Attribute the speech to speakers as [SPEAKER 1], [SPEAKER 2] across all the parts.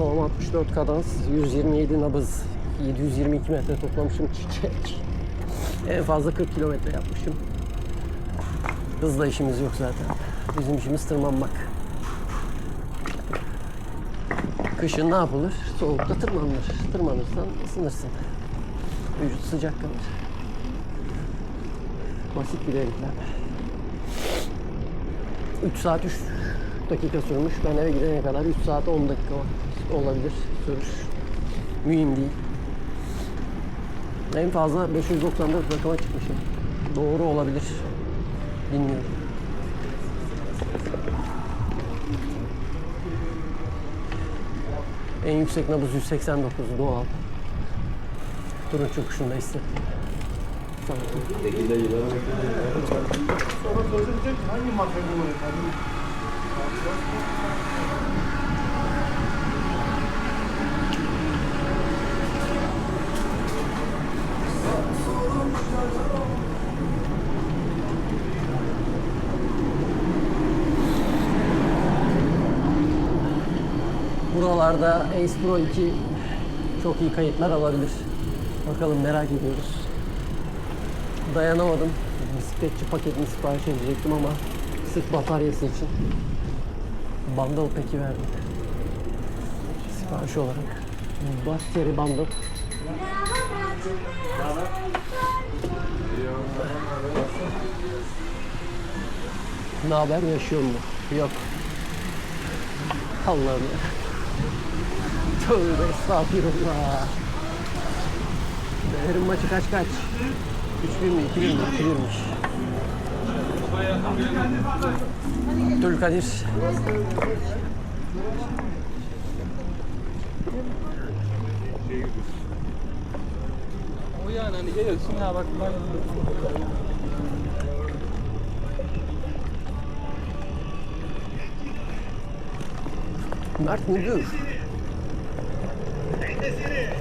[SPEAKER 1] Ortalama 64 kadans, 127 nabız, 722 metre toplamışım çiçek. En fazla 40 kilometre yapmışım. Hızla işimiz yok zaten. Bizim işimiz tırmanmak. Kışın ne yapılır? Soğukta tırmanılır. Tırmanırsan ısınırsın. Vücut sıcak kalır. Basit bir eğitim. 3 saat 3 dakika sürmüş. Ben eve gidene kadar 3 saat 10 dakika olabilir sürür. Mühim değil. En fazla 594 rakama çıkmışım. Doğru olabilir. Bilmiyorum. En yüksek nabız 189 doğal. Turun çokuşunda hissettim.
[SPEAKER 2] Sonra söyleyecek hangi marka bu
[SPEAKER 1] Buralarda Ace Pro 2 çok iyi kayıtlar alabilir. Bakalım merak ediyoruz. Dayanamadım. Bisikletçi paketini sipariş edecektim ama sırf bataryası için bundle peki verdim. Sipariş olarak. Battery bundle. Ne haber yaşıyor mu? Yok. Allah'ım ya. Tövbe estağfurullah. Değerin maçı kaç kaç? 3-1 mi? 2-1 mi? 2-1'miş. Abdülkadir.
[SPEAKER 3] O yani hani geliyorsun ya bak ben
[SPEAKER 1] Mert Müdür.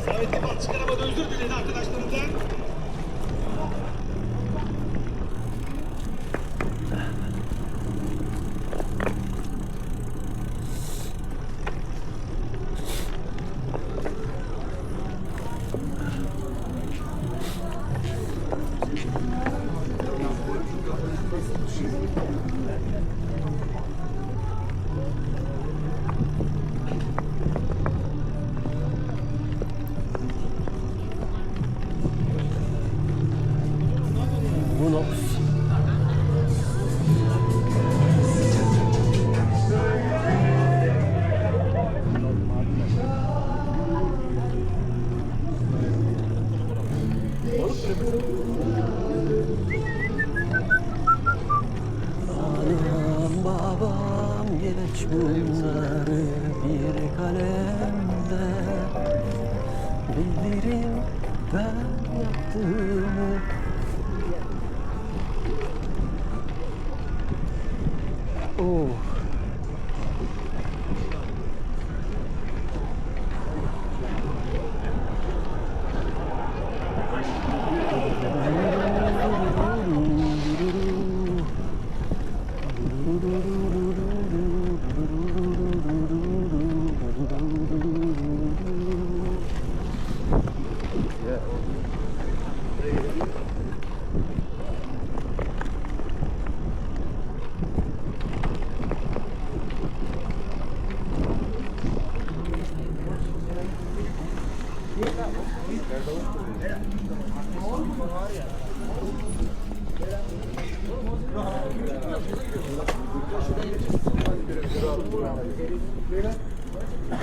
[SPEAKER 2] Samet Kapat çıkaramadı özür diledi arkadaşlarından.
[SPEAKER 1] Thank you.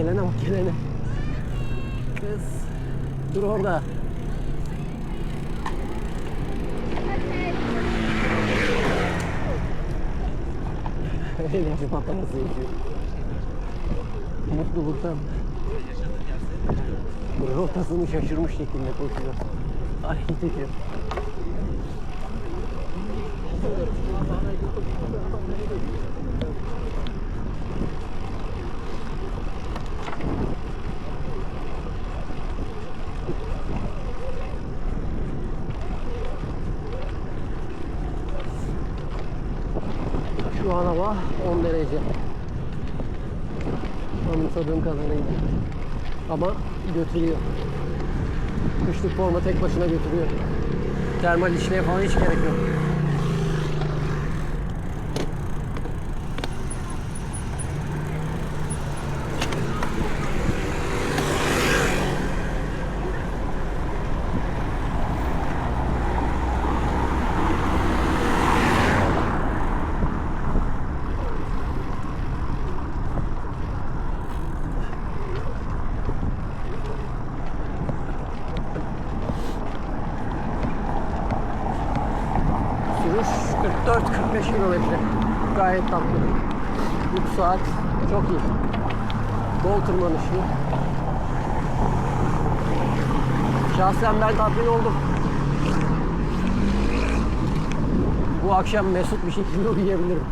[SPEAKER 1] gelene bak gelene. Kız dur orada. enerji patlaması yaşıyor. Mutluluktan rotasını şaşırmış şekilde koşuyor. Hareket ediyor. Şu an hava 10 derece. Anımsadığım kadarıyla. Ama götürüyor. Kışlık forma tek başına götürüyor. Termal içmeye falan hiç gerek yok. Sürüş 44-45 kilometre. Gayet tatlı. 3 saat çok iyi. Bol tırmanışlı. Şahsen ben tatmin oldum. Bu akşam mesut bir şekilde uyuyabilirim.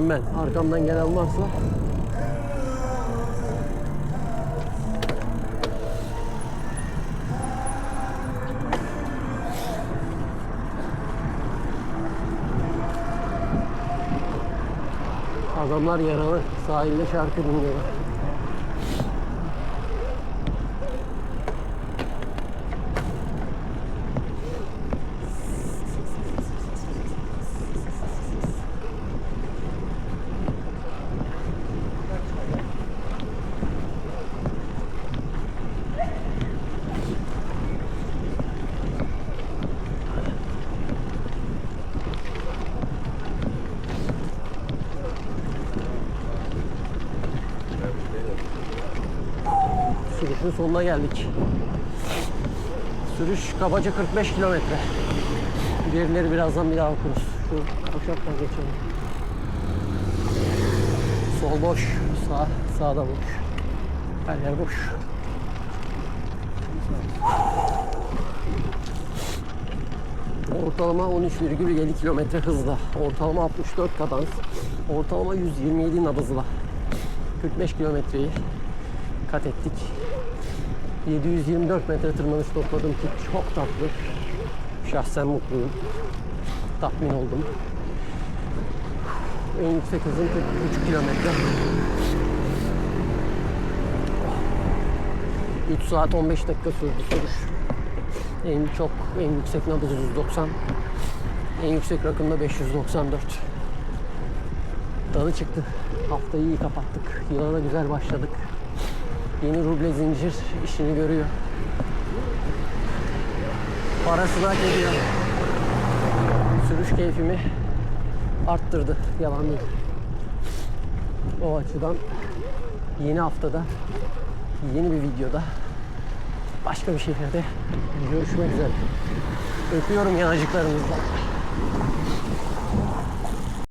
[SPEAKER 1] Duracağım ben. Arkamdan gelen varsa Adamlar yaralı. Sahilde şarkı dinliyorlar. Sürüşün sonuna geldik. Sürüş kabaca 45 kilometre. Gerileri birazdan bir daha okuruz. Şu kavşaktan geçelim. Sol boş, sağ, sağda boş. Her yer boş. Ortalama 13,7 kilometre hızla. Ortalama 64 kadans. Ortalama 127 nabızla. 45 kilometreyi kat ettik. 724 metre tırmanış topladım ki çok tatlı. Şahsen mutluyum. Tatmin oldum. En yüksek hızım 43 kilometre. 3 saat 15 dakika sürdü sürüş. En çok, en yüksek nabız 190. En yüksek rakım da 594. Dalı çıktı. Haftayı iyi kapattık. Yıla da güzel başladık. Yeni ruble zincir işini görüyor. Parasını hak ediyor. Sürüş keyfimi arttırdı. Yalan değil. O açıdan yeni haftada yeni bir videoda başka bir şehirde görüşmek üzere. Öpüyorum yanacıklarınızdan.